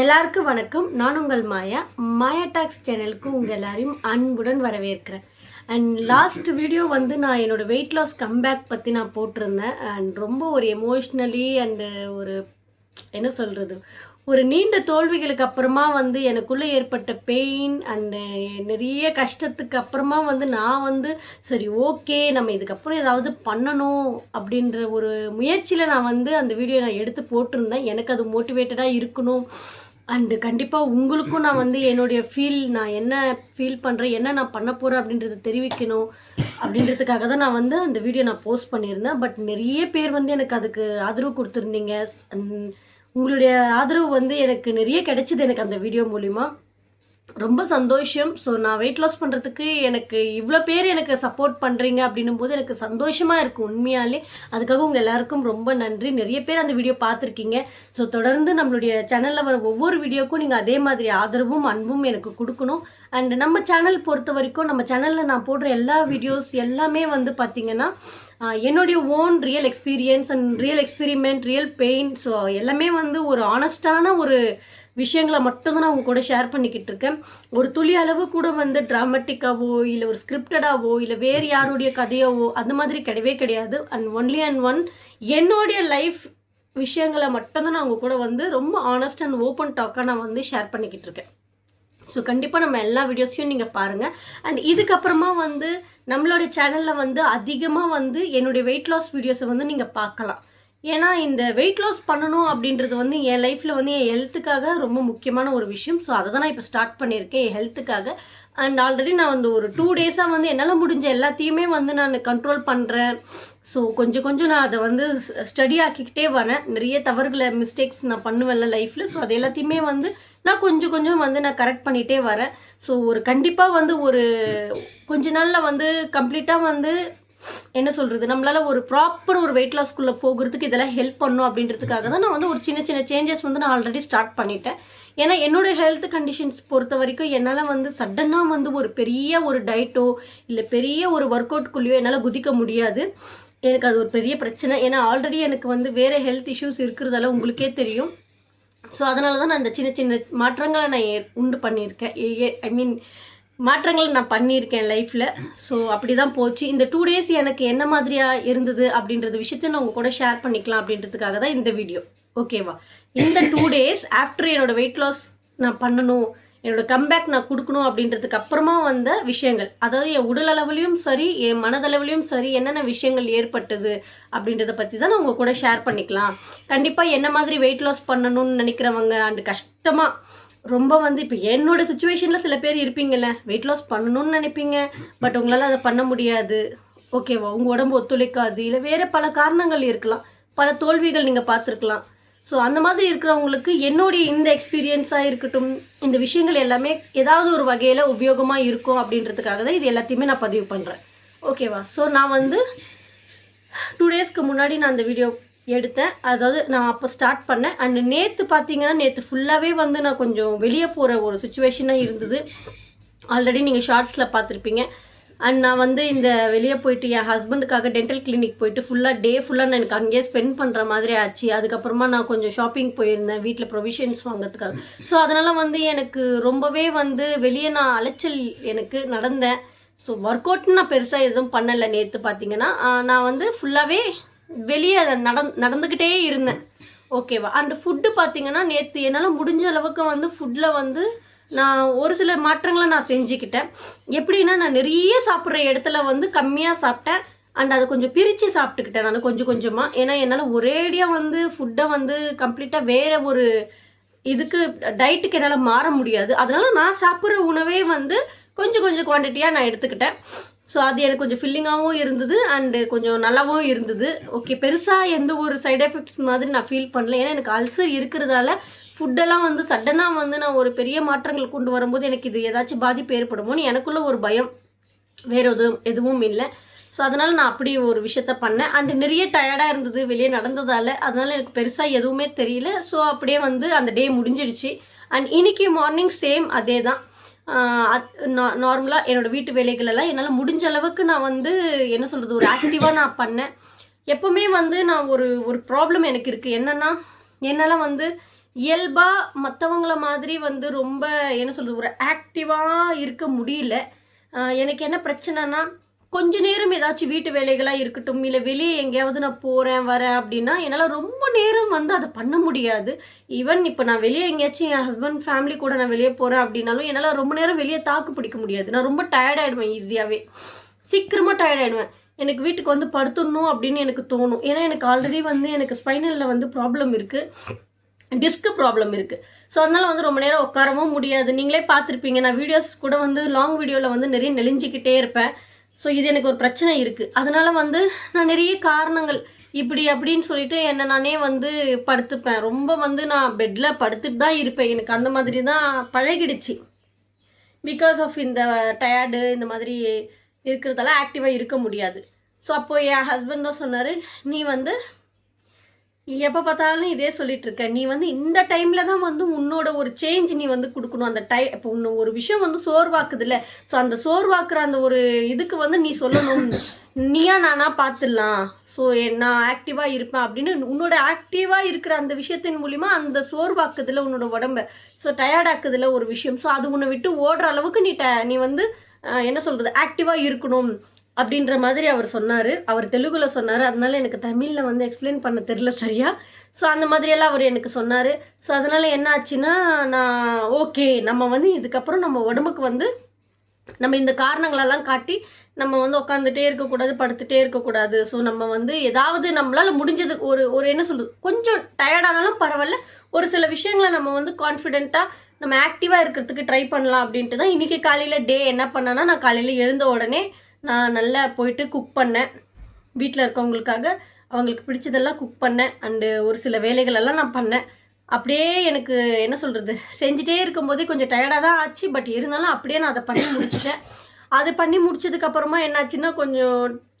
எல்லாருக்கும் வணக்கம். நான் உங்கள் மாயா. மாயா டாக்ஸ் சேனலுக்கு உங்கள் எல்லாரையும் அன்புடன் வரவேற்கிறேன். அண்ட் லாஸ்ட் வீடியோ வந்து நான் என்னோட வெயிட் லாஸ் கம்பேக் பற்றி நான் போட்டிருந்தேன். அண்ட் ரொம்ப ஒரு எமோஷ்னலி அண்டு ஒரு என்ன சொல்கிறது ஒரு நீண்ட தோல்விகளுக்கு அப்புறமா வந்து எனக்குள்ளே ஏற்பட்ட பெயின் அண்டு நிறைய கஷ்டத்துக்கு அப்புறமா வந்து நான் வந்து சரி ஓகே நம்ம இதுக்கப்புறம் ஏதாவது பண்ணணும் அப்படின்ற ஒரு முயற்சியில் நான் வந்து அந்த வீடியோ நான் எடுத்து போட்டிருந்தேன். எனக்கு அது மோட்டிவேட்டடாக இருக்கணும். அண்டு கண்டிப்பாக உங்களுக்கும் நான் வந்து என்னுடைய ஃபீல் நான் என்ன ஃபீல் பண்ணுறேன் என்ன நான் பண்ண போகிறேன் அப்படின்றத தெரிவிக்கணும் அப்படின்றதுக்காக தான் நான் வந்து அந்த வீடியோ நான் போஸ்ட் பண்ணியிருந்தேன். பட் நிறைய பேர் வந்து எனக்கு அதுக்கு ஆதரவு கொடுத்துருந்தீங்க. உங்களுடைய ஆதரவு வந்து எனக்கு நிறைய கிடைச்சிது எனக்கு அந்த வீடியோ மூலிமா ரொம்ப சந்தோஷம். ஸோ நான் வெயிட் லாஸ் பண்ணுறதுக்கு எனக்கு இவ்வளோ பேர் எனக்கு சப்போர்ட் பண்ணுறீங்க அப்படின்னும் போது எனக்கு சந்தோஷமாக இருக்குது உண்மையாலே. அதுக்காக உங்கள் எல்லாருக்கும் ரொம்ப நன்றி. நிறைய பேர் அந்த வீடியோ பார்த்துருக்கீங்க. ஸோ தொடர்ந்து நம்மளுடைய சேனலில் வர ஒவ்வொரு வீடியோக்கும் நீங்கள் அதே மாதிரி ஆதரவும் அன்பும் எனக்கு கொடுக்கணும். அண்ட் நம்ம சேனல் பொறுத்த வரைக்கும் நம்ம சேனலில் நான் போடுற எல்லா வீடியோஸ் எல்லாமே வந்து பார்த்திங்கன்னா என்னுடைய own real experience and real experiment real pain so எல்லாமே வந்து ஒரு ஆனஸ்டான ஒரு விஷயங்களை மட்டும்தான் நான் உங்க கூட ஷேர் பண்ணிக்கிட்டு இருக்கேன். ஒரு துளி அளவு கூட வந்து ட்ராமட்டிக்காவோ இல்லை ஒரு ஸ்கிரிப்டடாவோ இல்லை வேறு யாருடைய கதையாவோ அந்த மாதிரி கிடையவே கிடையாது. அண்ட் ஒன்லி அண்ட் ஒன் என்னுடைய லைஃப் விஷயங்களை மட்டும்தான் நான் உங்க கூட வந்து ரொம்ப ஆனஸ்ட் அண்ட் ஓப்பன் டாக்காக நான் வந்து ஷேர் பண்ணிக்கிட்டு இருக்கேன். ஸோ கண்டிப்பாக நம்ம எல்லா வீடியோஸையும் நீங்கள் பாருங்கள் அண்ட் இதுக்கப்புறமா வந்து நம்மளோட சேனலில் வந்து அதிகமாக வந்து என்னுடைய வெயிட் லாஸ் வீடியோஸை வந்து நீங்கள் பார்க்கலாம். ஏன்னா இந்த வெயிட் லாஸ் பண்ணணும் அப்படின்றது வந்து என் லைஃப்பில் வந்து என் ஹெல்த்துக்காக ரொம்ப முக்கியமான ஒரு விஷயம். ஸோ அதை தான் நான் இப்போ ஸ்டார்ட் பண்ணியிருக்கேன் என் ஹெல்த்துக்காக அண்ட் ஆல்ரெடி நான் வந்து ஒரு டூ டேஸாக வந்து என்னால் முடிஞ்ச எல்லாத்தையுமே வந்து நான் கண்ட்ரோல் பண்ணுறேன் ஸோ கொஞ்சம் கொஞ்சம் நான் அதை வந்து ஸ்டடி ஆக்கிக்கிட்டே வரேன். நிறைய தவறுகளை மிஸ்டேக்ஸ் நான் பண்ணுவேன்ல லைஃப்பில் ஸோ அது எல்லாத்தையுமே வந்து நான் கொஞ்சம் கொஞ்சம் வந்து நான் கரெக்ட் பண்ணிகிட்டே வரேன். ஸோ ஒரு கண்டிப்பாக வந்து ஒரு கொஞ்ச நாளில் வந்து கம்ப்ளீட்டாக வந்து என்ன சொல்கிறது நம்மளால் ஒரு ப்ராப்பர் ஒரு வெயிட் லாஸ்க்குள்ளே போகிறதுக்கு இதெல்லாம் ஹெல்ப் பண்ணும் அப்படின்றதுக்காக தான் நான் வந்து ஒரு சின்ன சின்ன சேஞ்சஸ் வந்து நான் ஆல்ரெடி ஸ்டார்ட் பண்ணிட்டேன். ஏன்னா என்னோட ஹெல்த் கண்டிஷன்ஸ் பொறுத்த வரைக்கும் என்னால் வந்து சடனாக வந்து ஒரு பெரிய ஒரு டயட்டோ இல்லை பெரிய ஒரு ஒர்க் அவுட்குள்ளேயோ என்னால் குதிக்க முடியாது. எனக்கு அது ஒரு பெரிய பிரச்சனை. ஏன்னா ஆல்ரெடி எனக்கு வந்து வேறு ஹெல்த் இஷ்யூஸ் இருக்கிறதால உங்களுக்கே தெரியும். ஸோ அதனால தான் நான் இந்த சின்ன சின்ன மாற்றங்களை நான் ஏ- உண்டு பண்ணியிருக்கேன். ஐ மீன் மாற்றங்களை நான் பண்ணியிருக்கேன் லைஃப்பில் ஸோ அப்படி தான் போச்சு. இந்த டூ டேஸ் எனக்கு என்ன மாதிரியாக இருந்தது அப்படின்றது விஷயத்த நான் உங்கள் கூட ஷேர் பண்ணிக்கலாம் அப்படின்றதுக்காக தான் இந்த வீடியோ ஓகேவா இந்த டூ டேஸ் ஆஃப்டர் என்னோட வெயிட் லாஸ் நான் பண்ணணும் என்னோட கம்பேக் நான் கொடுக்கணும் அப்படின்றதுக்கு அப்புறமா வந்த விஷயங்கள். அதாவது என் உடல் அளவுலையும் சரி என் மனதளவுலையும் சரி என்னென்ன விஷயங்கள் ஏற்பட்டது அப்படின்றத பற்றி தான் நான் உங்கள் கூட ஷேர் பண்ணிக்கலாம். கண்டிப்பாக என்ன மாதிரி வெயிட் லாஸ் பண்ணணும்னு நினைக்கிறவங்க அண்ட் கஷ்டமாக ரொம்ப வந்து இப்போ என்னோட சுச்சுவேஷனில் சில பேர் இருப்பீங்கல்ல வெயிட் லாஸ் பண்ணணும்னு நினைப்பீங்க பட் உங்களால் அதை பண்ண முடியாது. ஓகேவா உங்கள் உடம்பு ஒத்துழைக்காது இல்லை வேறு பல காரணங்கள் இருக்கலாம். பல தோல்விகள் நீங்கள் பார்த்துருக்கலாம். ஸோ அந்த மாதிரி இருக்கிறவங்களுக்கு என்னுடைய இந்த எக்ஸ்பீரியன்ஸாக இருக்கட்டும் இந்த விஷயங்கள் எல்லாமே ஏதாவது ஒரு வகையில் உபயோகமாக இருக்கும் அப்படின்றதுக்காக தான் இது எல்லாத்தையுமே நான் பதிவு பண்ணுறேன் ஓகேவா ஸோ நான் வந்து டூ டேஸ்க்கு முன்னாடி நான் அந்த வீடியோ எடுத்தேன். அதாவது நான் அப்போ ஸ்டார்ட் பண்ணேன். அண்ட் நேற்று பார்த்தீங்கன்னா நேற்று ஃபுல்லாகவே வந்து நான் கொஞ்சம் வெளியே போகிற ஒரு சுச்சுவேஷனாக இருந்தது. ஆல்ரெடி நீங்கள் ஷார்ட்ஸில் பார்த்துருப்பீங்க அண்ட் நான் வந்து இந்த வெளியே போயிட்டு என் ஹஸ்பண்டுக்காக டென்டல் கிளினிக் போயிட்டு ஃபுல்லாக டே ஃபுல்லாக நான் எனக்கு அங்கேயே ஸ்பெண்ட் பண்ணுற மாதிரி ஆச்சு. அதுக்கப்புறமா நான் கொஞ்சம் ஷாப்பிங் போயிருந்தேன். வீட்டில் ப்ரொவிஷன்ஸ் வாங்குறதுக்காக. ஸோ அதனால் வந்து எனக்கு ரொம்பவே வந்து வெளியே நான் அலைச்சல் எனக்கு நடந்தேன். ஸோ ஒர்க் அவுட்னு நான் பெருசாக எதுவும் பண்ணலை நேற்று பார்த்தீங்கன்னா நான் வந்து ஃபுல்லாகவே வெளியே அதை நடந் நடந்துக்கிட்டே இருந்தேன். ஓகேவா அந்த ஃபுட்டு பார்த்தீங்கன்னா நேற்று என்னால் முடிஞ்ச அளவுக்கு வந்து ஃபுட்டில் வந்து நான் ஒரு சில மாற்றங்களை நான் செஞ்சுக்கிட்டேன். எப்படின்னா நான் நிறைய சாப்பிட்ற இடத்துல வந்து கம்மியாக சாப்பிட்டேன். அண்ட் அதை கொஞ்சம் பிரித்து சாப்பிட்டுக்கிட்டேன் நான் கொஞ்சம் கொஞ்சமாக ஏன்னா என்னால் ஒரேடியாக வந்து ஃபுட்டை வந்து கம்ப்ளீட்டாக வேறு ஒரு இதுக்கு டயட்டுக்கு என்னால் மாற முடியாது. அதனால நான் சாப்பிட்ற உணவே வந்து கொஞ்சம் கொஞ்சம் குவான்டிட்டியாக நான் எடுத்துக்கிட்டேன். ஸோ அது எனக்கு கொஞ்சம் ஃபில்லிங்காகவும் இருந்தது அண்டு கொஞ்சம் நல்லாவும் இருந்தது. ஓகே பெருசாக எந்த ஒரு சைட் எஃபெக்ட்ஸ் மாதிரி நான் ஃபீல் பண்ணல. ஏன்னா எனக்கு அல்சர் இருக்கிறதால ஃபுட்டெல்லாம் வந்து சடனாக வந்து நான் ஒரு பெரிய மாற்றங்கள் கொண்டு வரும்போது எனக்கு இது ஏதாச்சும் பாதிப்பு ஏற்படுமோன்னு எனக்குள்ள ஒரு பயம். வேறு எதுவும் எதுவும் இல்லை. ஸோ அதனால் நான் அப்படி ஒரு விஷயத்த பண்ணேன். அண்ட் நிறைய டயர்டாக இருந்தது வெளியே நடந்ததால். அதனால் எனக்கு பெருசாக எதுவுமே தெரியல. ஸோ அப்படியே வந்து அந்த டே முடிஞ்சிடுச்சு அண்ட் இன்றைக்கி மார்னிங் சேம் அதே தான் நார்மலாக என்னோடய வீட்டு வேலைகளெல்லாம் என்னால் முடிஞ்ச அளவுக்கு நான் வந்து என்ன சொல்கிறது ஒரு ஆக்டிவாக நான் பண்ணேன். எப்போவுமே வந்து நான் ஒரு ஒரு ப்ராப்ளம் எனக்கு இருக்குது என்னென்னா என்னால் வந்து இயல்பாக மற்றவங்கள மாதிரி வந்து ரொம்ப என்ன சொல்கிறது ஒரு ஆக்டிவாக இருக்க முடியல. எனக்கு என்ன பிரச்சனைனா கொஞ்ச நேரம் ஏதாச்சும் வீட்டு வேலைகளாக இருக்கட்டும் இல்லை வெளியே எங்கேயாவது நான் போகிறேன் வரேன் அப்படின்னா என்னால் ரொம்ப நேரம் வந்து அதை பண்ண முடியாது. ஈவன் இப்போ நான் வெளியே எங்கேயாச்சும் என் ஹஸ்பண்ட் ஃபேமிலி கூட நான் வெளியே போகிறேன் அப்படின்னாலும் என்னால் ரொம்ப நேரம் வெளியே தாக்கு பிடிக்க முடியாது. நான் ரொம்ப டயர்டாயிடுவேன் ஈஸியாகவே சீக்கிரமாக டயர்டாயிடுவேன் எனக்கு வீட்டுக்கு வந்து படுத்துடணும் அப்படின்னு எனக்கு தோணும். ஏன்னா எனக்கு ஆல்ரெடி வந்து எனக்கு ஸ்பைனலில் வந்து ப்ராப்ளம் இருக்குது டிஸ்க் ப்ராப்ளம் இருக்குது ஸோ அதனால் வந்து ரொம்ப நேரம் உட்காரவும் முடியாது. நீங்களே பார்த்துருப்பீங்க. நான் வீடியோஸ் கூட வந்து லாங் வீடியோவில் வந்து நிறைய நெளிஞ்சிக்கிட்டே இருப்பேன். ஸோ இது எனக்கு ஒரு பிரச்சனை இருக்குது அதனால் வந்து நான் நிறைய காரணங்கள் இப்படி அப்படின்னு சொல்லிட்டு என்னை நானே வந்து படுத்துப்பேன். ரொம்ப வந்து நான் பெட்டில் படுத்துட்டு தான் இருப்பேன். எனக்கு அந்த மாதிரி தான் பழகிடுச்சு. பிகாஸ் ஆஃப் இந்த டயர்டு இந்த மாதிரி இருக்கிறதால ஆக்டிவாக இருக்க முடியாது. ஸோ அப்போ என் ஹஸ்பண்ட் தான் சொன்னார் நீ வந்து எப்போ பார்த்தாலும் இதே சொல்லிட்டு இருக்க நீ வந்து இந்த டைமில் தான் வந்து உன்னோட ஒரு சேஞ்ச் நீ வந்து கொடுக்கணும். அந்த டை இப்போ உன்னை ஒரு விஷயம் வந்து சோர்வாக்குதுல்ல. ஸோ அந்த சோர்வாக்குற அந்த ஒரு இதுக்கு வந்து நீ சொல்லணும். நீயா நானா பார்த்துடலாம். ஸோ நான் ஆக்டிவாக இருப்பேன் அப்படின்னு உன்னோட ஆக்டிவாக இருக்கிற அந்த விஷயத்தின் மூலிமா அந்த சோர்வாக்குதுல உன்னோட உடம்ப. ஸோ டயர்டாக்குதுல ஒரு விஷயம். ஸோ அது உன்னை விட்டு ஓடுற அளவுக்கு நீ ட நீ வந்து என்ன சொல்கிறது ஆக்டிவாக இருக்கணும். அப்படின்ற மாதிரி அவர் சொன்னார். அவர் தெலுங்குல சொன்னார். அதனால எனக்கு தமிழில் வந்து எக்ஸ்பிளைன் பண்ண தெரில சரியா? ஸோ அந்த மாதிரியெல்லாம் அவர் எனக்கு சொன்னார். ஸோ அதனால் என்ன ஆச்சுன்னா நான் ஓகே நம்ம வந்து இதுக்கப்புறம் நம்ம உடம்புக்கு வந்து நம்ம இந்த காரணங்களெல்லாம் காட்டி நம்ம வந்து உட்காந்துட்டே இருக்கக்கூடாது படுத்துகிட்டே இருக்கக்கூடாது. ஸோ நம்ம வந்து ஏதாவது நம்மளால் முடிஞ்சது ஒரு ஒரு என்ன சொல்கிறது கொஞ்சம் டயர்டானாலும் பரவாயில்ல. ஒரு சில விஷயங்களை நம்ம வந்து கான்ஃபிடெண்ட்டாக நம்ம ஆக்டிவாக இருக்கிறதுக்கு ட்ரை பண்ணலாம் அப்படின்ட்டு தான் இன்றைக்கி காலையில் டே என்ன பண்ணேன்னா நான் காலையில் எழுந்த உடனே நான் நல்லா போயிட்டு குக் பண்ணேன். வீட்டில் இருக்கவங்களுக்காக அவங்களுக்கு பிடிச்சதெல்லாம் குக் பண்ணேன். அண்டு ஒரு சில வேலைகளெல்லாம் நான் பண்ணேன். அப்படியே எனக்கு என்ன சொல்கிறது செஞ்சுட்டே இருக்கும்போதே கொஞ்சம் டயர்டாக தான் ஆச்சு. பட் இருந்தாலும் அப்படியே நான் அதை பண்ணி முடிச்சிட்டேன். அது பண்ணி முடிச்சதுக்கப்புறமா என்னாச்சுன்னா கொஞ்சம்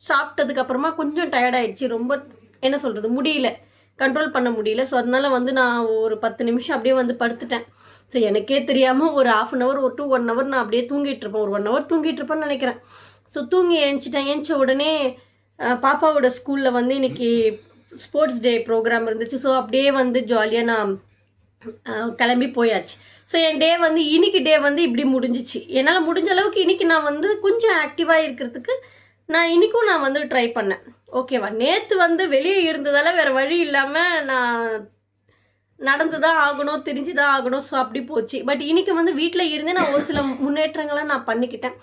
சாப்பிட்டதுக்கப்புறமா கொஞ்சம் டயர்டாயிடுச்சு ரொம்ப என்ன சொல்கிறது முடியல. கண்ட்ரோல் பண்ண முடியல. ஸோ அதனால் வந்து நான் ஒரு பத்து நிமிஷம் அப்படியே வந்து படுத்துட்டேன். ஸோ எனக்கே தெரியாமல் ஒரு ஆஃப் அன் ஹவர் ஒரு டூ ஒன் ஹவர் நான் அப்படியே தூங்கிட்டு இருப்பேன். ஒரு ஒன் ஹவர் தூங்கிட்டு இருப்பேன்னு நினைக்கிறேன். ஸோ தூங்கி எழுந்துச்சிட்டேன் எழுந்த உடனே பாப்பாவோட ஸ்கூலில் வந்து இன்னைக்கு ஸ்போர்ட்ஸ் டே ப்ரோக்ராம் இருந்துச்சு. ஸோ அப்படியே வந்து ஜாலியாக நான் கிளம்பி போயாச்சு. ஸோ என் டே வந்து இன்னைக்கு டே வந்து இப்படி முடிஞ்சிச்சு. என்னால் முடிஞ்ச அளவுக்கு இன்னைக்கு நான் வந்து கொஞ்சம் ஆக்டிவாக இருக்கிறதுக்கு நான் இன்றைக்கும் நான் வந்து ட்ரை பண்ணேன். ஓகேவா நேற்று வந்து வெளியே இருந்ததால் வேறு வழி இல்லாமல் நான் நடந்து தான் ஆகணும் தெரிஞ்சு தான் ஆகணும். ஸோ அப்படி போச்சு. பட் இன்றைக்கி வந்து வீட்டில் இருந்தே நான் ஒரு சில முன்னேற்றங்களை நான் பண்ணிக்கிட்டேன்.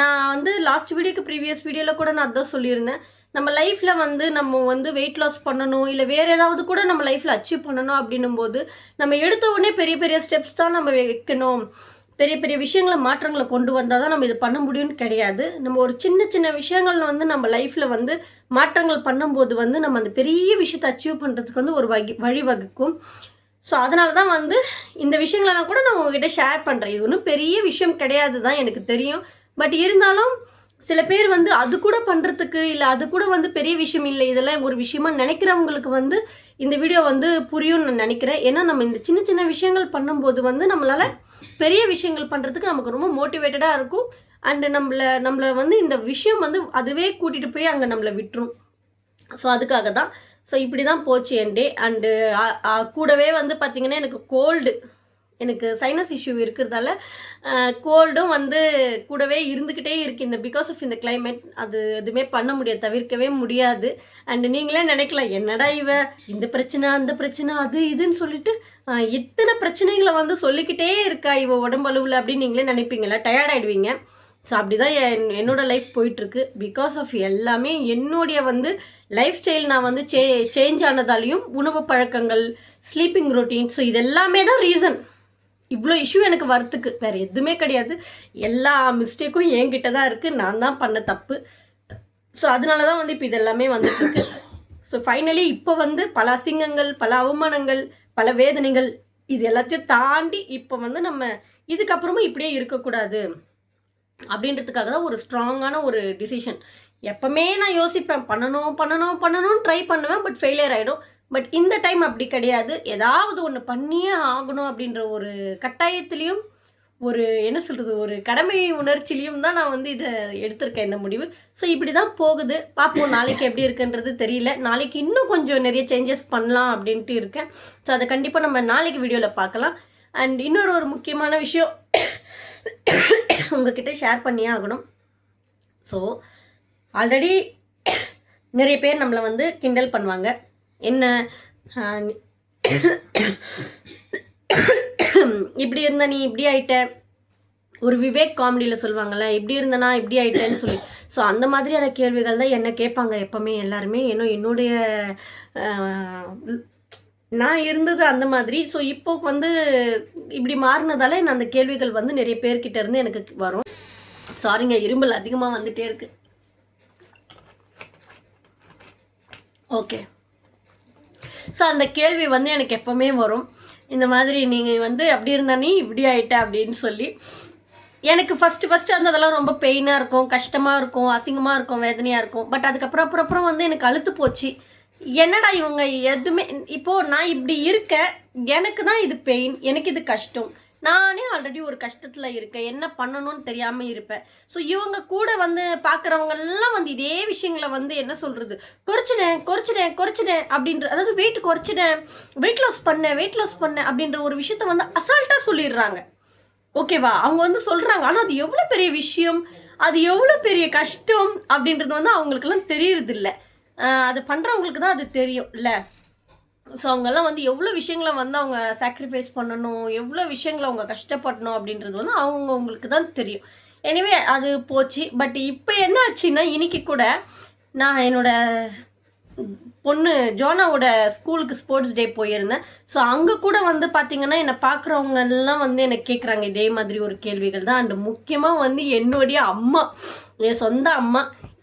நான் வந்து லாஸ்ட் வீடியோக்கு ப்ரீவியஸ் வீடியோவில் கூட நான் அதான் சொல்லியிருந்தேன். நம்ம லைஃப்பில் வந்து நம்ம வந்து வெயிட் லாஸ் பண்ணணும் இல்லை வேறு ஏதாவது கூட நம்ம லைஃப்பில் அச்சீவ் பண்ணணும் அப்படின்னும் போது நம்ம எடுத்த உடனே பெரிய பெரிய ஸ்டெப்ஸ் தான் நம்ம வைக்கணும். பெரிய பெரிய விஷயங்களை மாற்றங்களை கொண்டு வந்தால் தான் நம்ம இது பண்ண முடியும்னு கிடையாது. நம்ம ஒரு சின்ன சின்ன விஷயங்கள் வந்து நம்ம லைஃப்பில் வந்து மாற்றங்கள் பண்ணும்போது வந்து நம்ம அந்த பெரிய விஷயத்தை அச்சீவ் பண்ணுறதுக்கு வந்து ஒரு வகி வழிவகுக்கும். ஸோ அதனால தான் வந்து இந்த விஷயங்களெல்லாம் கூட நான் உங்ககிட்ட ஷேர் பண்ணுறேன் இது ஒன்றும் பெரிய விஷயம் கிடையாது தான் எனக்கு தெரியும். பட் இருந்தாலும் சில பேர் வந்து அது கூட பண்ணுறதுக்கு இல்லை அது கூட வந்து பெரிய விஷயம் இல்லை இதெல்லாம் ஒரு விஷயமா நினைக்கிறவங்களுக்கு வந்து இந்த வீடியோ வந்து புரியும்னு நான் நினைக்கிறேன். ஏன்னா நம்ம இந்த சின்ன சின்ன விஷயங்கள் பண்ணும்போது வந்து நம்மளால் பெரிய விஷயங்கள் பண்ணுறதுக்கு நமக்கு ரொம்ப மோட்டிவேட்டடாக இருக்கும். அண்டு நம்மளை நம்மளை வந்து இந்த விஷயம் வந்து அதுவே கூட்டிகிட்டு போய் அங்கே நம்மளை விட்டுரும். ஸோ அதுக்காக தான் ஸோ இப்படி தான் போச்சு என் டே அண்டு கூடவே வந்து பார்த்திங்கன்னா எனக்கு கோல்டு எனக்கு சைனஸ் இஷ்யூ இருக்கிறதால கோல்டும் வந்து கூடவே இருந்துக்கிட்டே இருக்கு இந்த பிகாஸ் ஆஃப் இந்த கிளைமேட் அது எதுவுமே பண்ண முடியாது தவிர்க்கவே முடியாது. அண்டு நீங்களே நினைக்கலாம் என்னடா இவ? இந்த பிரச்சனை அந்த பிரச்சனை அது இதுன்னு சொல்லிட்டு இத்தனை பிரச்சனைகளை வந்து சொல்லிக்கிட்டே இருக்கா இவ உடம்பளவில் அப்படின்னு நீங்களே நினைப்பீங்களா டயர்டாயிடுவீங்க ஸோ அப்படி தான் என் என்னோட லைஃப் போயிட்டுருக்கு. பிகாஸ் ஆஃப் எல்லாமே என்னுடைய வந்து லைஃப் ஸ்டைல் நான் வந்து சே சேஞ்ச் ஆனதாலையும் உணவு பழக்கங்கள் ஸ்லீப்பிங் ரொட்டீன் ஸோ இது எல்லாமே தான் ரீசன் இவ்வளோ இஷ்யூ எனக்கு வரத்துக்கு வேறு எதுவுமே கிடையாது. எல்லா மிஸ்டேக்கும் என்கிட்ட தான் இருக்குது நான் தான் பண்ண தப்பு. ஸோ அதனால தான் வந்து இப்போ இதெல்லாமே வந்துட்டுருக்கு ஸோ ஃபைனலி இப்போ வந்து பல அசிங்கங்கள் பல அவமானங்கள் பல வேதனைகள் இது எல்லாத்தையும் தாண்டி இப்போ வந்து நம்ம இதுக்கப்புறமும் இப்படியே இருக்கக்கூடாது அப்படின்றதுக்காக தான் ஒரு ஸ்ட்ராங்கான ஒரு டிசிஷன் எப்பவுமே நான் யோசிப்பேன். பண்ணணும் பண்ணணும் பண்ணணும்னு ட்ரை பண்ணுவேன் பட் ஃபெயிலியர் ஆகிடும் பட் இந்த டைம் அப்படி கிடையாது. ஏதாவது ஒன்று பண்ணியே ஆகணும் அப்படின்ற ஒரு கட்டாயத்துலேயும் ஒரு என்ன சொல்கிறது ஒரு கடமை உணர்ச்சிலையும் தான் நான் வந்து இதை எடுத்திருக்கேன் இந்த முடிவு. ஸோ இப்படி தான் போகுது. பார்ப்போம் நாளைக்கு எப்படி இருக்குன்றது தெரியல. நாளைக்கு இன்னும் கொஞ்சம் நிறைய சேஞ்சஸ் பண்ணலாம் அப்படின்ட்டு இருக்கேன். ஸோ அதை கண்டிப்பாக நம்ம நாளைக்கு வீடியோவில் பார்க்கலாம். அண்ட் இன்னொரு ஒரு முக்கியமான விஷயம் உங்ககிட்ட ஷேர் பண்ணியே ஆகணும். ஸோ ஆல்ரெடி நிறைய பேர் நம்மளை வந்து கிண்டல் பண்ணுவாங்க. என்ன? இப்படி இருந்த நீ இப்படி ஆயிட்ட. ஒரு விவேக் காமெடியில் சொல்லுவாங்கள்ல இப்படி இருந்தனா இப்படி ஆயிட்டேன்னு சொல்லி. ஸோ அந்த மாதிரியான கேள்விகள் தான் என்ன கேட்பாங்க எப்போவுமே எல்லாருமே. ஏன்னா என்னுடைய நான் இருந்தது அந்த மாதிரி. ஸோ இப்போ வந்து இப்படி மாறினதால நான் அந்த கேள்விகள் வந்து நிறைய பேர்கிட்ட இருந்து எனக்கு வரும். சாரிங்க இரும்பல் அதிகமாக வந்துட்டே இருக்கு. ஓகே ஸோ அந்த கேள்வி வந்து எனக்கு எப்போவுமே வரும். இந்த மாதிரி நீங்கள் வந்து அப்படி இருந்தா நீ இப்படி ஆயிட்ட அப்படின்னு சொல்லி. எனக்கு ஃபஸ்ட்டு ஃபஸ்ட்டு வந்து அதெல்லாம் ரொம்ப பெயினாக இருக்கும் கஷ்டமாக இருக்கும் அசிங்கமாக இருக்கும் வேதனையாக இருக்கும். பட் அதுக்கப்புறம் அப்புறம் அப்புறம் வந்து எனக்கு அழுத்து போச்சு. என்னடா இவங்க எதுவுமே இப்போது நான் இப்படி இருக்கேன் எனக்கு தான் இது பெயின் எனக்கு இது கஷ்டம். நானே ஆல்ரெடி ஒரு கஷ்டத்தில் இருக்கேன். என்ன பண்ணணும்னு தெரியாமல் இருப்பேன். ஸோ இவங்க கூட வந்து பார்க்குறவங்க எல்லாம் வந்து இதே விஷயங்களை வந்து என்ன சொல்கிறது குறைச்சினேன் குறைச்சினேன் குறைச்சினேன் அப்படின்ற அதாவது வெயிட் குறைச்சினேன் வெயிட் லாஸ் பண்ணேன் வெயிட் லாஸ் பண்ணேன் அப்படின்ற ஒரு விஷயத்த வந்து அசால்ட்டாக சொல்லிடுறாங்க. ஓகேவா அவங்க வந்து சொல்கிறாங்க ஆனால் அது எவ்வளோ பெரிய விஷயம்? அது எவ்வளோ பெரிய கஷ்டம்? அப்படின்றது வந்து அவங்களுக்கெல்லாம் தெரியறதில்ல. அது பண்ணுறவங்களுக்கு தான் அது தெரியும் இல்லை ஸோ அவங்கெல்லாம் வந்து எவ்வளோ விஷயங்களை வந்து அவங்க சாக்ரிஃபைஸ் பண்ணணும் எவ்வளோ விஷயங்களை அவங்க கஷ்டப்படணும் அப்படின்றது வந்து அவங்க அவங்களுக்கு தான் தெரியும். எனிவே அது போச்சு. பட் இப்போ என்ன ஆச்சுன்னா இன்றைக்கி கூட நான் என்னோடய பொண்ணு ஜோனாவோட ஸ்கூலுக்கு ஸ்போர்ட்ஸ் டே போயிருந்தேன். ஸோ அங்கே கூட வந்து பார்த்தீங்கன்னா என்னை பார்க்குறவங்க எல்லாம் வந்து என்னை கேட்குறாங்க இதே மாதிரி ஒரு கேள்விகள் தான். அண்ட் முக்கியமாக வந்து என்னுடைய அம்மா. என் சொந்த அம்மா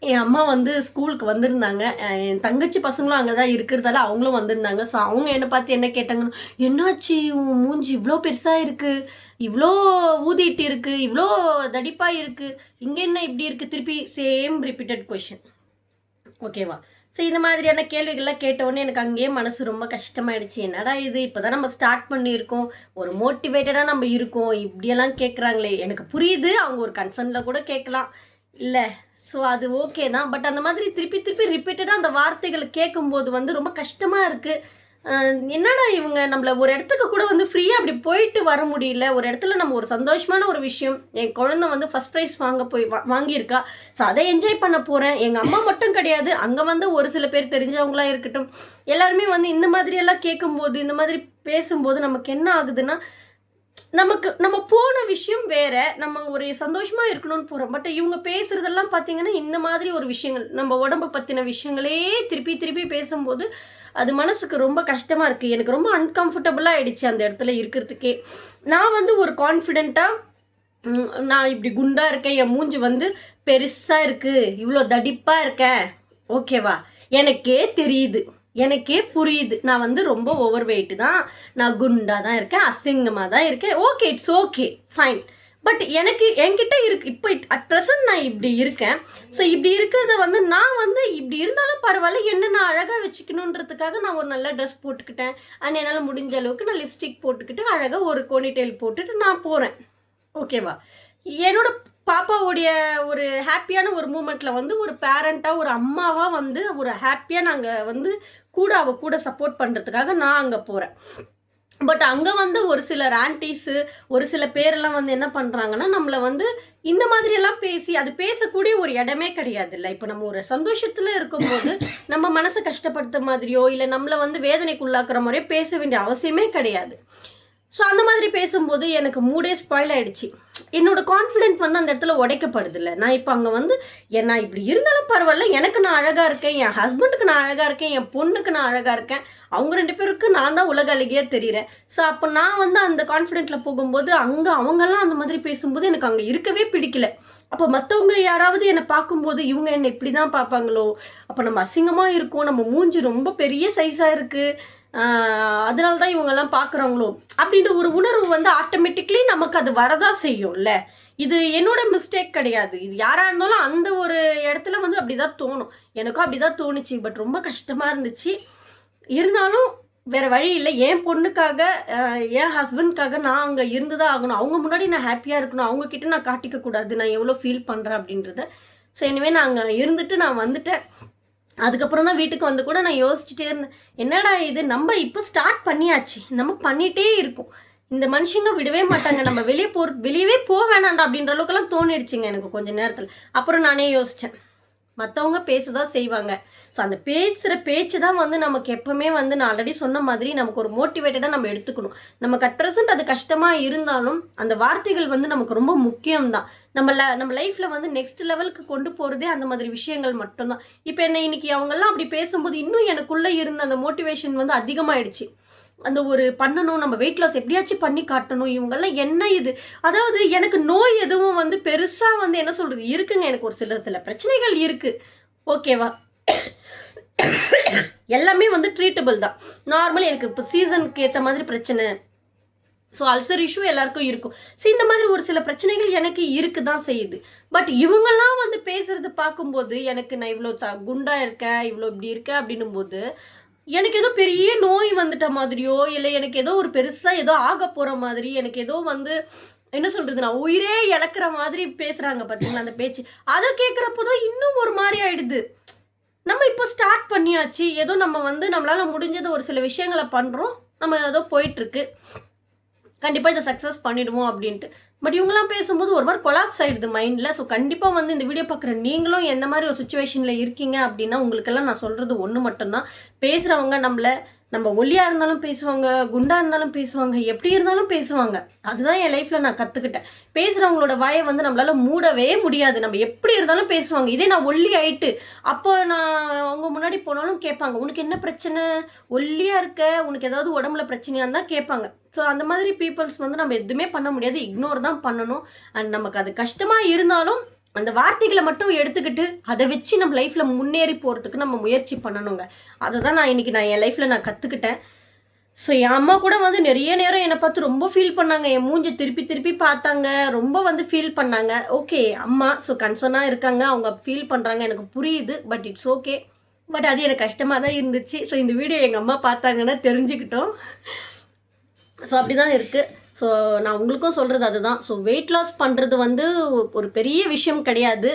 என் அம்மா வந்து ஸ்கூலுக்கு வந்திருந்தாங்க. என் தங்கச்சி பசங்களும் அங்கே தான் இருக்கிறதால அவங்களும் வந்திருந்தாங்க. ஸோ அவங்க என்னை பார்த்து என்ன கேட்டாங்கன்னு என்னாச்சு? உன் மூஞ்சி இவ்வளோ பெருசாக இருக்குது இவ்வளோ ஊதிட்டு இருக்குது இவ்வளோ தடிப்பாக இருக்குது இங்கே என்ன இப்படி இருக்குது திருப்பி சேம் ரிப்பீட்டட் கொஷின் ஓகேவா ஸோ இந்த மாதிரியான கேள்விகள்லாம் கேட்டவுடனே எனக்கு அங்கேயே மனசு ரொம்ப கஷ்டமாயிடுச்சு. என்னடா இது? இப்போ தான் நம்ம ஸ்டார்ட் பண்ணியிருக்கோம். ஒரு மோட்டிவேட்டடாக நம்ம இருக்கோம். இப்படியெல்லாம் கேட்குறாங்களே எனக்கு புரியுது. அவங்க ஒரு கன்சர்னில் கூட கேட்கலாம் இல்லை. ஸோ அது ஓகே தான். பட் அந்த மாதிரி திருப்பி திருப்பி ரிப்பீட்டடாக அந்த வார்த்தைகளை கேட்கும்போது வந்து ரொம்ப கஷ்டமாக இருக்குது என்னடா இவங்க நம்மள ஒரு இடத்துக்கு கூட வந்து ஃப்ரீயாக அப்படி போயிட்டு வர முடியல. ஒரு இடத்துல நம்ம ஒரு சந்தோஷமான ஒரு விஷயம் என் குழந்தை வந்து ஃபஸ்ட் ப்ரைஸ் வாங்க போய் வா வாங்கியிருக்கா. ஸோ அதை என்ஜாய் பண்ண போகிறேன் எங்கள் அம்மா மட்டும் கிடையாது. அங்கே வந்து ஒரு சில பேர் தெரிஞ்சவங்களாக இருக்கட்டும். எல்லாருமே வந்து இந்த மாதிரியெல்லாம் கேட்கும்போது இந்த மாதிரி பேசும்போது நமக்கு என்ன ஆகுதுன்னா நமக்கு நம்ம போன விஷயம் வேற நம்ம ஒரு சந்தோஷமா இருக்கணும்னு போறோம். பட் இவங்க பேசுறதெல்லாம் பார்த்தீங்கன்னா இந்த மாதிரி ஒரு விஷயங்கள் நம்ம உடம்ப பத்தின விஷயங்களே திருப்பி திருப்பி பேசும்போது அது மனசுக்கு ரொம்ப கஷ்டமா இருக்கு. எனக்கு ரொம்ப அன்கம்ஃபர்டபுளா ஆயிடுச்சு அந்த இடத்துல இருக்கிறதுக்கே. நான் வந்து ஒரு கான்ஃபிடென்ட்டா நான் இப்படி குண்டா இருக்கேன் என் மூஞ்சி வந்து பெருசா இருக்கு இவ்வளோ தடிப்பா இருக்கேன். ஓகேவா எனக்கே தெரியுது. எனக்கே புரியுது. நான் வந்து ரொம்ப ஓவர் வெயிட்டு தான். நான் குண்டாக தான் இருக்கேன். அசிங்கமாக தான் இருக்கேன். Okay it's okay fine but எனக்கு என்கிட்ட இருக்கு. இப்போ அட் ப்ரெசன்ட் நான் இப்படி இருக்கேன். ஸோ இப்படி இருக்கிறத வந்து நான் வந்து இப்படி இருந்தாலும் பரவாயில்ல. என்ன நான் அழகாக வச்சுக்கணுன்றதுக்காக நான் ஒரு நல்ல ட்ரெஸ் போட்டுக்கிட்டேன். அண்ட் என்னால் முடிஞ்ச அளவுக்கு நான் லிப்ஸ்டிக் போட்டுக்கிட்டு அழகாக ஒரு கோனிடெயில் போட்டுட்டு நான் போகிறேன் ஓகேவா என்னோட பாப்பாவுடைய ஒரு ஹாப்பியான ஒரு மூமெண்ட்டில் வந்து ஒரு பேரண்ட்டாக ஒரு அம்மாவாக வந்து ஒரு ஹாப்பியாக நாங்கள் வந்து கூட அவ கூட சப்போர்ட் பண்ணுறதுக்காக நான் அங்கே போகிறேன் பட் அங்கே வந்து ஒரு சில ஆன்டிஸு ஒரு சில பேரெல்லாம் வந்து என்ன பண்ணுறாங்கன்னா நம்மளை வந்து இந்த மாதிரியெல்லாம் பேசி அது பேசக்கூடிய ஒரு இடமே கிடையாது இல்லை இப்போ நம்ம ஒரு சந்தோஷத்தில் இருக்கும்போது நம்ம மனசை கஷ்டப்படுத்த மாதிரியோ இல்லை நம்மளை வந்து வேதனைக்குள்ளாக்குற மாதிரியோ பேச வேண்டிய அவசியமே கிடையாது. ஸோ அந்த மாதிரி பேசும்போது எனக்கு மூடே ஸ்பாயில் ஆகிடுச்சு என்னோட கான்ஃபிடென்ட் வந்து அந்த இடத்துல உடைக்கப்படுது இல்லை நான் இப்போ அங்கே வந்து என்ன நான் இப்படி இருந்தாலும் பரவாயில்ல. எனக்கு நான் அழகாக இருக்கேன். என் ஹஸ்பண்டுக்கு நான் அழகாக இருக்கேன். என் பொண்ணுக்கு நான் அழகாக இருக்கேன். அவங்க ரெண்டு பேருக்கு நான் தான் உலக அழகியாக தெரிகிறேன் ஸோ அப்போ நான் வந்து அந்த கான்ஃபிடென்ட்டில் போகும்போது அங்கே அவங்கெல்லாம் அந்த மாதிரி பேசும்போது எனக்கு அங்கே இருக்கவே பிடிக்கல. அப்போ மற்றவங்க யாராவது என்னை பார்க்கும்போது இவங்க என்னை இப்படி தான் பார்ப்பாங்களோ? அப்போ நம்ம அசிங்கமாக இருக்கோம். நம்ம மூஞ்சி ரொம்ப பெரிய சைஸாக இருக்குது அதனால தான் இவங்கெல்லாம் பார்க்குறவங்களும். அப்படின்ற ஒரு உணர்வு வந்து ஆட்டோமேட்டிக்லி நமக்கு அது வரதான் செய்யும்ல. இது என்னோட மிஸ்டேக் கிடையாது. இது யாராக இருந்தாலும் அந்த ஒரு இடத்துல வந்து அப்படி தான் தோணும். எனக்கும் அப்படி தான் தோணுச்சு. பட் ரொம்ப கஷ்டமாக இருந்துச்சு. இருந்தாலும் வேறு வழி இல்லை. என் பொண்ணுக்காக என் ஹஸ்பண்ட்காக நான் அங்கே இருந்து தான் ஆகணும். அவங்க முன்னாடி நான் ஹாப்பியாக இருக்கணும். அவங்கக்கிட்ட நான் காட்டிக்கக்கூடாது நான் எவ்வளோ ஃபீல் பண்ணுறேன் அப்படின்றத. ஸோ எனவே நான் அங்கே இருந்துட்டு நான் வந்துட்டேன். அதுக்கப்புறம் தான் வீட்டுக்கு வந்து கூட நான் யோசிச்சுட்டே இருந்தேன். என்னடா இது? நம்ம இப்போ ஸ்டார்ட் பண்ணியாச்சு. நம்ம பண்ணிட்டே இருக்கோம். இந்த மனுஷங்க விடவே மாட்டாங்க. நம்ம வெளியே போ வெளியவே போக வேணாண்டா அப்படின்ற அளவுக்குலாம் தோணிடுச்சுங்க எனக்கு கொஞ்சம் நேரத்தில். அப்புறம் நானே யோசித்தேன் மற்றவங்க பேசதான் செய்வாங்க. ஸோ அந்த பேசுகிற பேச்சு தான் வந்து நமக்கு எப்பவுமே வந்து நான் ஆல்ரெடி சொன்ன மாதிரி நமக்கு ஒரு மோட்டிவேட்டடாக நம்ம எடுத்துக்கணும். நமக்கு அட் ப்ரெசென்ட் அது கஷ்டமாக இருந்தாலும் அந்த வார்த்தைகள் வந்து நமக்கு ரொம்ப முக்கியம்தான். நம்ம ல நம்ம லைஃப்பில் வந்து நெக்ஸ்ட் லெவலுக்கு கொண்டு போகிறதே அந்த மாதிரி விஷயங்கள் மட்டும்தான். இப்போ என்ன இன்னைக்கு அவங்கெல்லாம் அப்படி பேசும்போது இன்னும் எனக்குள்ளே இருந்த அந்த மோட்டிவேஷன் வந்து அதிகமாகிடுச்சு அந்த ஒரு பண்ணணும் நம்ம வெயிட் லாஸ் எப்படியாச்சும் பண்ணி காட்டணும். இவங்கெல்லாம் என்ன இது? அதாவது எனக்கு நோய் எதுவும் வந்து பெருசாக வந்து என்ன சொல்கிறது இருக்குங்க. எனக்கு ஒரு சில சில பிரச்சனைகள் இருக்குது ஓகேவா? எல்லாமே வந்து ட்ரீட்டபிள் தான். நார்மல் எனக்கு இப்போ சீசனுக்கு ஏற்ற மாதிரி பிரச்சனை. ஸோ அல்சர் இஷ்யூ எல்லாருக்கும் இருக்கும். ஸோ இந்த மாதிரி ஒரு சில பிரச்சனைகள் எனக்கு இருக்கு தான் செய்யுது. பட் இவங்கெல்லாம் வந்து பேசுறது பார்க்கும்போது எனக்கு நான் இவ்வளோ ச குண்டா இருக்கேன் இவ்வளோ இப்படி இருக்கேன் அப்படின்னும் போது எனக்கு ஏதோ பெரிய நோய் வந்துட்ட மாதிரியோ இல்லை எனக்கு ஏதோ ஒரு பெருசாக ஏதோ ஆக போகிற மாதிரி எனக்கு ஏதோ வந்து என்ன சொல்கிறது நான் உயிரே இழக்கிற மாதிரி பேசுகிறாங்க பார்த்தீங்களா அந்த பேச்சு. அதை கேட்குறப்போ தான் இன்னும் ஒரு மாதிரி ஆயிடுது. நம்ம இப்போ ஸ்டார்ட் பண்ணியாச்சு. ஏதோ நம்ம வந்து நம்மளால் முடிஞ்சது ஒரு சில விஷயங்களை பண்ணுறோம் நம்ம ஏதோ போயிட்டுருக்கு கண்டிப்பாக இதை சக்ஸஸ் பண்ணிடுவோம் அப்படின்ட்டு. பட் இவங்கெல்லாம் பேசும்போது ஒரு மாதிரி கொலாப்ஸ் ஆகிடுது மைண்டில் ஸோ கண்டிப்பாக வந்து இந்த வீடியோ பார்க்குற நீங்களும் எந்த மாதிரி ஒரு சுச்சுவேஷனில் இருக்கீங்க அப்படின்னா உங்களுக்கெல்லாம் நான் சொல்கிறது ஒன்று மட்டும்தான். பேசுகிறவங்க நம்மளை நம்ம ஒல்லியாக இருந்தாலும் பேசுவாங்க குண்டாக இருந்தாலும் பேசுவாங்க எப்படி இருந்தாலும் பேசுவாங்க. அதுதான் என் லைஃப்பில் நான் கற்றுக்கிட்டேன் பேசுகிறவங்களோட வாயை வந்து நம்மளால் மூடவே முடியாது. நம்ம எப்படி இருந்தாலும் பேசுவாங்க. இதே நான் ஒல்லி ஆயிட்டு அப்போ நான் அவங்க முன்னாடி போனாலும் கேட்பாங்க உனக்கு என்ன பிரச்சனை? ஒல்லியாக இருக்க? உனக்கு ஏதாவது உடம்புல பிரச்சனையாக இருந்தால் கேட்பாங்க. ஸோ அந்த மாதிரி பீப்புள்ஸ் வந்து நம்ம எதுவுமே பண்ண முடியாது. இக்னோர் தான் பண்ணணும். அண்ட் நமக்கு அது கஷ்டமாக இருந்தாலும் அந்த வார்த்தைகளை மட்டும் எடுத்துக்கிட்டு அதை வச்சு நம்ம லைஃப்பில் முன்னேறி போகிறதுக்கு நம்ம முயற்சி பண்ணணுங்க. அதை தான் நான் இன்றைக்கி நான் என் லைஃப்பில் நான் கற்றுக்கிட்டேன் ஸோ என் அம்மா கூட வந்து நிறைய நேரம் என்னை பார்த்து ரொம்ப ஃபீல் பண்ணாங்க. என் மூஞ்சி திருப்பி திருப்பி பார்த்தாங்க. ரொம்ப வந்து ஃபீல் பண்ணாங்க. ஓகே அம்மா ஸோ கன்சர்னாக இருக்காங்க. அவங்க ஃபீல் பண்ணுறாங்க எனக்கு புரியுது பட் இட்ஸ் ஓகே பட் அது எனக்கு கஷ்டமாக தான் இருந்துச்சு. ஸோ இந்த வீடியோ எங்கள் அம்மா பார்த்தாங்கன்னா தெரிஞ்சுக்கிட்டோம். ஸோ அப்படி தான் இருக்குது ஸோ நான் உங்களுக்கும் சொல்கிறது அதுதான். ஸோ வெயிட் லாஸ் பண்ணுறது வந்து ஒரு பெரிய விஷயம் கிடையாது.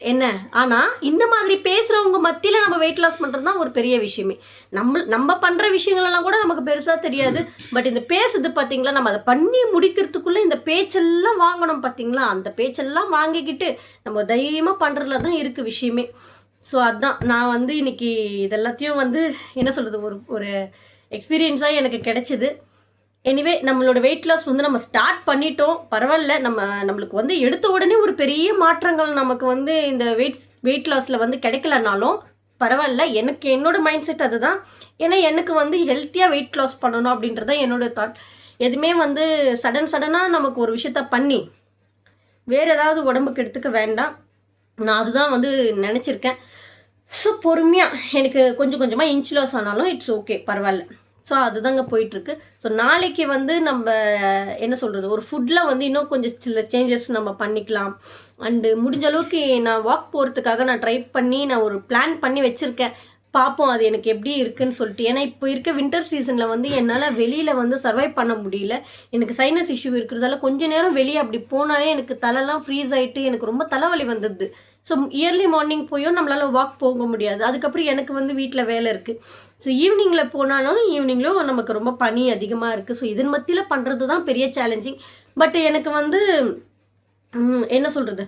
என்ன? ஆனால் இந்த மாதிரி பேசுகிறவங்க மத்தியில் நம்ம வெயிட் லாஸ் பண்ணுறது தான் ஒரு பெரிய விஷயமே. நம்ம நம்ம பண்ணுற விஷயங்களெல்லாம் கூட நமக்கு பெருசாக தெரியாது. பட் இந்த பேசுது பார்த்தீங்களா நம்ம அதை பண்ணி முடிக்கிறதுக்குள்ளே இந்த பேச்செல்லாம் வாங்கணும் பார்த்தீங்களா அந்த பேச்செல்லாம் வாங்கிக்கிட்டு நம்ம தைரியமாக பண்ணுறதுல தான் இருக்குது விஷயமே. ஸோ அதுதான் நான் வந்து இன்னைக்கு இதெல்லாத்தையும் வந்து என்ன சொல்கிறது ஒரு ஒரு எக்ஸ்பீரியன்ஸாக எனக்கு கிடைச்சிது. எனிவே நம்மளோட வெயிட் லாஸ் வந்து நம்ம ஸ்டார்ட் பண்ணிட்டோம். பரவாயில்ல நம்ம நம்மளுக்கு வந்து எடுத்த உடனே ஒரு பெரிய மாற்றங்கள் நமக்கு வந்து இந்த வெயிட் வெயிட் லாஸில் வந்து கிடைக்கலனாலும் பரவாயில்ல எனக்கு என்னோட மைண்ட் செட் அதுதான். ஏன்னா எனக்கு வந்து ஹெல்த்தியாக வெயிட் லாஸ் பண்ணணும் அப்படின்றது தான் என்னோட தாட் எதுவுமே வந்து சடன் சடனாக நமக்கு ஒரு விஷயத்த பண்ணி வேறு ஏதாவது உடம்புக்கு எடுத்துக்க வேண்டாம். நான் அதுதான் வந்து நினச்சிருக்கேன். ஸோ பொறுமையாக எனக்கு கொஞ்சம் கொஞ்சமாக இன்ச் லாஸ் ஆனாலும் இட்ஸ் ஓகே பரவாயில்ல. ஸோ அதுதாங்க போயிட்டுருக்கு. ஸோ நாளைக்கு வந்து நம்ம என்ன சொல்கிறது ஒரு ஃபுட்டில் வந்து இன்னும் கொஞ்சம் சில சேஞ்சஸ் நம்ம பண்ணிக்கலாம். அண்டு முடிஞ்ச அளவுக்கு நான் வாக் போகிறதுக்காக நான் ட்ரை பண்ணி நான் ஒரு பிளான் பண்ணி வச்சுருக்கேன். பார்ப்போம் அது எனக்கு எப்படி இருக்குன்னு சொல்லிட்டு. ஏன்னா இப்போ இருக்க வின்டர் சீசனில் வந்து என்னால் வெளியில் வந்து சர்வை பண்ண முடியல. எனக்கு சைனஸ் இஷ்யூ இருக்கிறதால கொஞ்ச நேரம் வெளியே அப்படி போனாலே எனக்கு தலைலாம் ஃப்ரீஸ் ஆகிட்டு எனக்கு ரொம்ப தலைவலி வந்தது. ஸோ இயர்லி மார்னிங் போயும் நம்மளால் வாக் போக முடியாது. அதுக்கப்புறம் எனக்கு வந்து வீட்டில் வேலை இருக்குது ஸோ ஈவினிங்கில் போனாலும் ஈவினிங்லும் நமக்கு ரொம்ப பனி அதிகமாக இருக்குது ஸோ இதன் மத்தியில் பண்ணுறது தான் பெரிய சேலஞ்சிங் பட் எனக்கு வந்து என்ன சொல்கிறது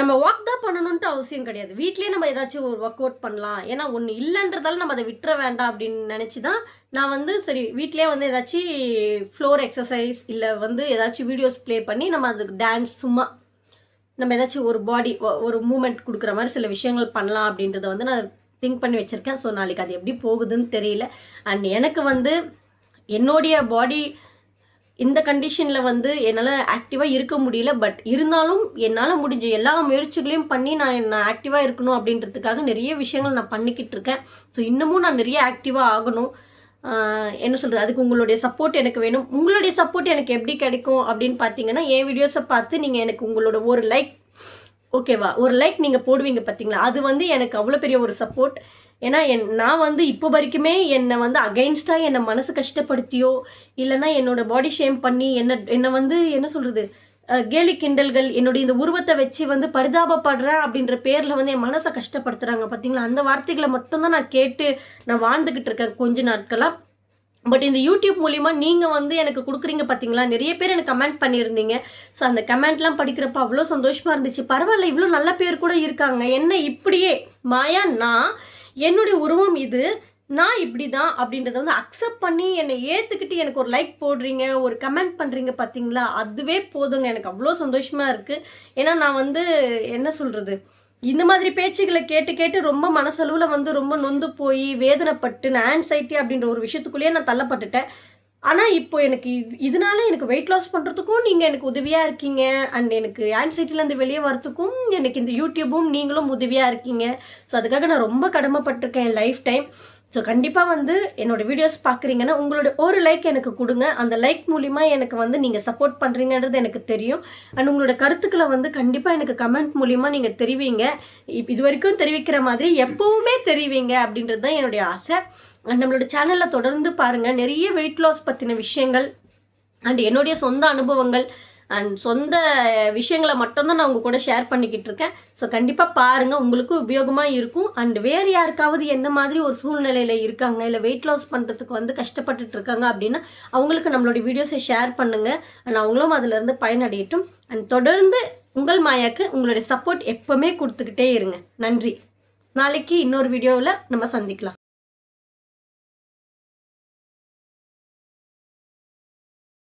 நம்ம ஒர்க் தான் பண்ணணுன்ட்டு அவசியம் கிடையாது. வீட்லேயே நம்ம ஏதாச்சும் ஒரு ஒர்க் அவுட் பண்ணலாம். ஏன்னா ஒன்று இல்லைன்றதால நம்ம அதை விட்டுற வேண்டாம் அப்படின்னு நினச்சி தான் நான் வந்து சரி வீட்லேயே வந்து ஏதாச்சும் ஃப்ளோர் எக்ஸசைஸ் இல்லை வந்து ஏதாச்சும் வீடியோஸ் ப்ளே பண்ணி நம்ம அதுக்கு டான்ஸ் சும்மா நம்ம ஏதாச்சும் ஒரு பாடி ஒரு மூமெண்ட் கொடுக்குற மாதிரி சில விஷயங்கள் பண்ணலாம் அப்படின்றத வந்து நான் திங்க் பண்ணி வச்சுருக்கேன். ஸோ நாளைக்கு அது எப்படி போகுதுன்னு தெரியல. அண்ட் எனக்கு வந்து என்னுடைய பாடி இந்த கண்டிஷனில் வந்து என்னால் ஆக்டிவாக இருக்க முடியல பட் இருந்தாலும் என்னால் முடிஞ்ச எல்லா முயற்சிகளையும் பண்ணி நான் நான் ஆக்டிவாக இருக்கணும் அப்படின்றதுக்காக நிறைய விஷயங்கள் நான் பண்ணிக்கிட்டு இருக்கேன். ஸோ இன்னமும் நான் நிறைய ஆக்டிவாக ஆகணும். என்ன சொல்கிறது அதுக்கு உங்களுடைய சப்போர்ட் எனக்கு வேணும். உங்களுடைய சப்போர்ட் எனக்கு எப்படி கிடைக்கும் அப்படின்னு பார்த்தீங்கன்னா என் வீடியோஸை பார்த்து நீங்கள் எனக்கு உங்களோட ஒரு லைக் ஓகேவா ஒரு லைக் நீங்கள் போடுவீங்க பார்த்தீங்களா அது வந்து எனக்கு அவ்வளோ பெரிய ஒரு சப்போர்ட் ஏன்னா என் நான் வந்து இப்போ வரைக்குமே என்னை வந்து அகைன்ஸ்டாக என்னை மனசு கஷ்டப்படுத்தியோ இல்லைன்னா என்னோட பாடி ஷேம் பண்ணி என்ன என்னை வந்து என்ன சொல்கிறது கேலி கிண்டல்கள் என்னுடைய இந்த உருவத்தை வச்சு வந்து பரிதாபப்படுறேன் அப்படின்ற பேரில் வந்து என் மனசை கஷ்டப்படுத்துகிறாங்க பார்த்தீங்களா அந்த வார்த்தைகளை மட்டும்தான் நான் கேட்டு நான் வாழ்ந்துக்கிட்டு இருக்கேன் கொஞ்ச நாட்களாக பட் இந்த யூடியூப் மூலிமா நீங்கள் வந்து எனக்கு கொடுக்குறீங்க பார்த்தீங்களா நிறைய பேர் எனக்கு கமெண்ட் பண்ணியிருந்தீங்க. ஸோ அந்த கமெண்ட்லாம் படிக்கிறப்ப அவ்வளோ சந்தோஷமாக இருந்துச்சு. பரவாயில்ல இவ்வளோ நல்ல பேர் கூட இருக்காங்க. என்ன இப்படியே? மாயா நான் என்னுடைய உருவம் இது நான் இப்படி தான் அப்படின்றத வந்து அக்செப்ட் பண்ணி என்னை ஏற்றுக்கிட்டு எனக்கு ஒரு லைக் போடுறீங்க ஒரு கமெண்ட் பண்ணுறீங்க பார்த்தீங்களா அதுவே போதுங்க. எனக்கு அவ்வளோ சந்தோஷமாக இருக்குது ஏன்னா நான் வந்து என்ன சொல்கிறது இந்த மாதிரி பேச்சுகளை கேட்டு கேட்டு ரொம்ப மனசளவில் வந்து ரொம்ப நொந்து போய் வேதனைப்பட்டு நான் ஆன்சைட்டி அப்படின்ற ஒரு விஷயத்துக்குள்ளேயே நான் தள்ளப்பட்டுட்டேன். ஆனால் இப்போ எனக்கு இது இதனால எனக்கு வெயிட் லாஸ் பண்ணுறதுக்கும் நீங்கள் எனக்கு உதவியாக இருக்கீங்க. அண்ட் எனக்கு ஆன்சைட்டிலேருந்து வெளியே வரத்துக்கும் எனக்கு இந்த யூடியூபும் நீங்களும் உதவியாக இருக்கீங்க. ஸோ அதுக்காக நான் ரொம்ப கடமைப்பட்டிருக்கேன் என் லைஃப் டைம் ஸோ கண்டிப்பாக வந்து என்னோட வீடியோஸ் பார்க்குறீங்கன்னா உங்களோட ஒரு லைக் எனக்கு கொடுங்க. அந்த லைக் மூலிமா எனக்கு வந்து நீங்கள் சப்போர்ட் பண்ணுறீங்கன்றது எனக்கு தெரியும். அண்ட் உங்களோட கருத்துக்களை வந்து கண்டிப்பாக எனக்கு கமெண்ட் மூலிமா நீங்கள் தெரிவிங்க. இது வரைக்கும் தெரிவிக்கிற மாதிரி எப்போவுமே தெரிவிங்க அப்படின்றது தான் என்னுடைய ஆசை. நம்மளோட சேனலில் தொடர்ந்து பாருங்கள் நிறைய வெயிட் லாஸ் பற்றின விஷயங்கள் அண்ட் என்னுடைய சொந்த அனுபவங்கள் அண்ட் சொந்த விஷயங்களை மட்டும்தான் நான் உங்கள் கூட ஷேர் பண்ணிக்கிட்டு இருக்கேன். ஸோ கண்டிப்பாக பாருங்கள் உங்களுக்கும் உபயோகமாக இருக்கும். அண்ட் வேறு யாருக்காவது என்ன மாதிரி ஒரு சூழ்நிலையில் இருக்காங்க இல்லை வெயிட் லாஸ் பண்ணுறதுக்கு வந்து கஷ்டப்பட்டுட்டு இருக்காங்க அப்படின்னா அவங்களுக்கு நம்மளோட வீடியோஸை ஷேர் பண்ணுங்கள் அண்ட் அவங்களும் அதிலிருந்து பயனடையட்டும். அண்ட் தொடர்ந்து உங்கள் மாயாக்கு உங்களுடைய சப்போர்ட் எப்போவுமே கொடுத்துக்கிட்டே இருங்க. நன்றி. நாளைக்கு இன்னொரு வீடியோவில் நம்ம சந்திக்கலாம்.